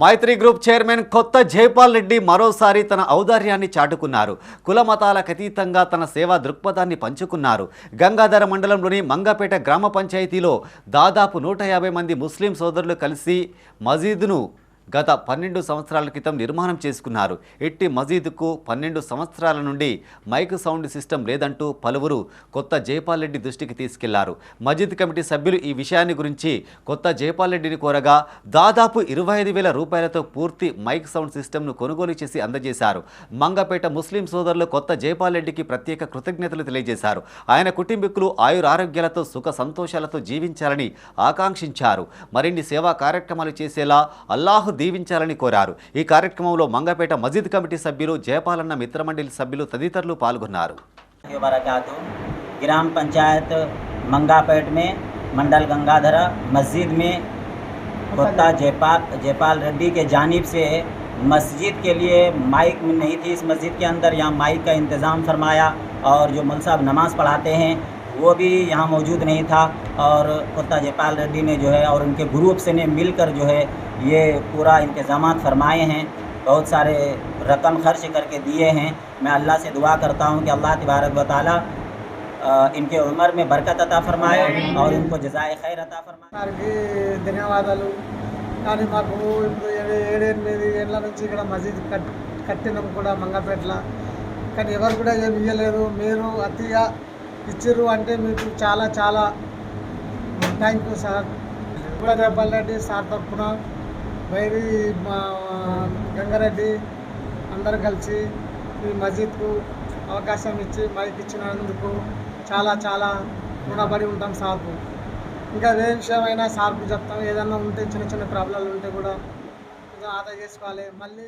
మైత్రి group chairman కొత్త జైపాల్ రెడ్డి మరోసారి తన ఔదార్యాన్ని చాటుకున్నారు. కుల మతాలకు అతీతంగా తన సేవా దృక్పథాన్ని పంచుకున్నారు. గంగాధర మండలంలోని మంగపేట గ్రామ పంచాయతీలో దాదాపు నూట యాభై మంది ముస్లిం సోదరులు కలిసి మజీద్ను గత పన్నెండు సంవత్సరాల క్రితం నిర్మాణం చేసుకున్నారు. ఎట్టి మజీద్కు పన్నెండు సంవత్సరాల నుండి మైక్ సౌండ్ సిస్టమ్ లేదంటూ పలువురు కొత్త జైపాల్ రెడ్డి దృష్టికి తీసుకెళ్ళారు. మజీద్ కమిటీ సభ్యులు ఈ విషయాన్ని గురించి కొత్త జైపాల్ రెడ్డిని కోరగా దాదాపు ఇరవై ఐదు వేల రూపాయలతో పూర్తి మైక్ సౌండ్ సిస్టమ్ను కొనుగోలు చేసి అందజేశారు. మంగపేట ముస్లిం సోదరులు కొత్త జైపాల్ రెడ్డికి ప్రత్యేక కృతజ్ఞతలు తెలియజేశారు. ఆయన కుటుంబీకులు ఆయురారోగ్యాలతో సుఖ సంతోషాలతో జీవించాలని ఆకాంక్షించారు. మరిన్ని సేవా కార్యక్రమాలు చేసేలా అల్లాహు దీవించాలని కోరారు ఈ కార్యక్రమంలో మంగపేట మజీద్ కమిటీ సభ్యులు జయపాలన్న మిత్రమండలి సభ్యులు తదితరులు పాల్గొన్నారు के वरकत ग्राम पंचायत मंगापेट में मंडल गंगाधरा मस्जिद में कोत्ता जयपाल जयपाल रेड्डी के जानिब से मस्जिद के लिए माइक नहीं थी इस मस्जिद के अंदर यहाँ माइक का इंतज़ाम फरमाया और जो मौल साहब नमाज़ पढ़ाते हैं वो भी यहाँ मौजूद नहीं था और कोत्ता जयपाल रेड्डी ने जो है और उनके ग्रुप से ने मिलकर जो है ये पूरा इंतज़ाम फरमाए हैं बहुत सारे रकम खर्च करके दिए हैं मैं अल्लाह से दुआ करता हूँ कि अल्लाह तबारक व ताली अ, इनके उम्र में बरकत अता फरमाए और इनको जजाय खैर अता फरमाए వారికి ధన్యవాదాలు కానీ మాకు ఇప్పుడు ఏడు ఏడెనిమిది ఏళ్ళ నుంచి ఇక్కడ మసీద్ కట్ కట్టినాం కూడా మంగపేటలో కానీ ఎవరు కూడా ఏమి ఇవ్వలేదు మీరు అతిగా ఇచ్చిర్రు అంటే మీకు చాలా చాలా థ్యాంక్ యూ సార్ కూడా రెడ్డి సార్ తరఫున వైరి మా గంగారెడ్డి అందరు కలిసి ఈ మసీద్కు అవకాశం ఇచ్చి మైక్ ఇచ్చినందుకు చాలా చాలా రుణపడి ఉంటాం సార్కు. ఇంకా ఏ విషయమైనా సార్కు చెప్తాం. ఏదన్నా ఉంటే చిన్న చిన్న ప్రాబ్లాలు ఉంటే కూడా కొంచెం ఆదా చేసుకోవాలి. మళ్ళీ